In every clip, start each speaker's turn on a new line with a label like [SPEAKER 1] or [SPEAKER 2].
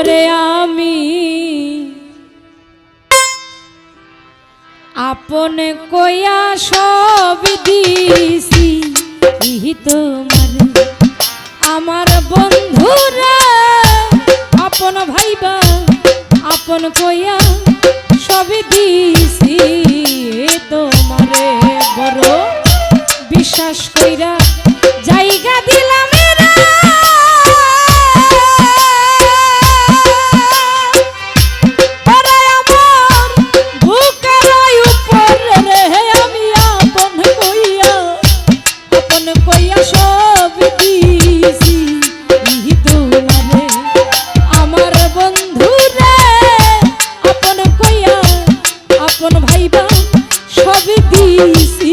[SPEAKER 1] করে আমি। আপনে কইয়া সব দিছি তোমার আপন ভাইবা সব দিয়েছি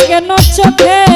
[SPEAKER 1] কেন চোখে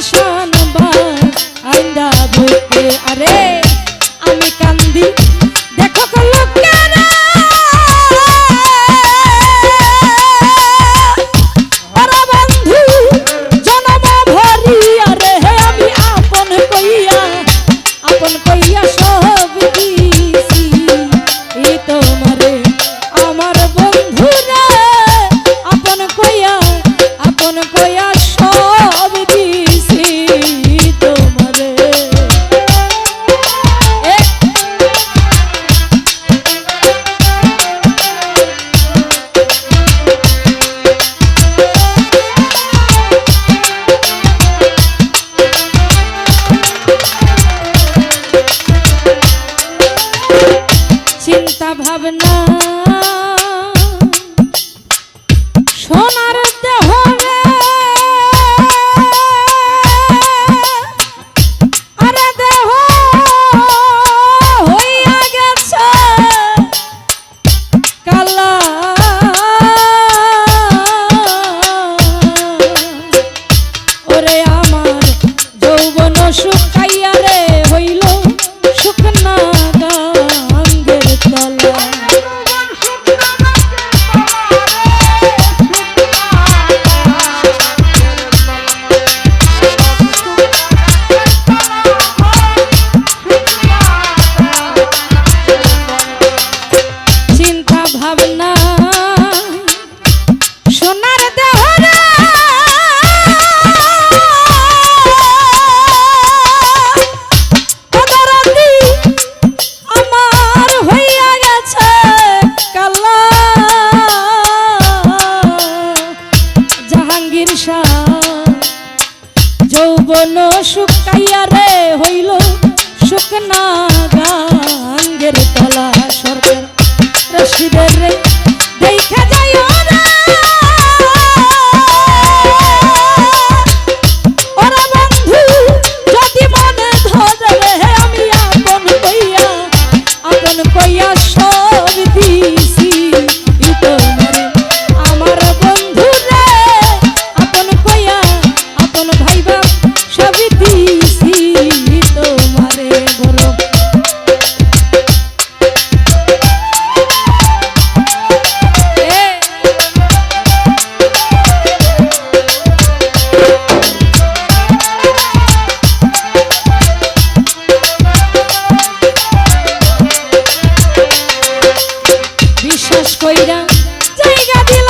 [SPEAKER 1] Nashville. ভাবনা সোনার না। জায়গা দিল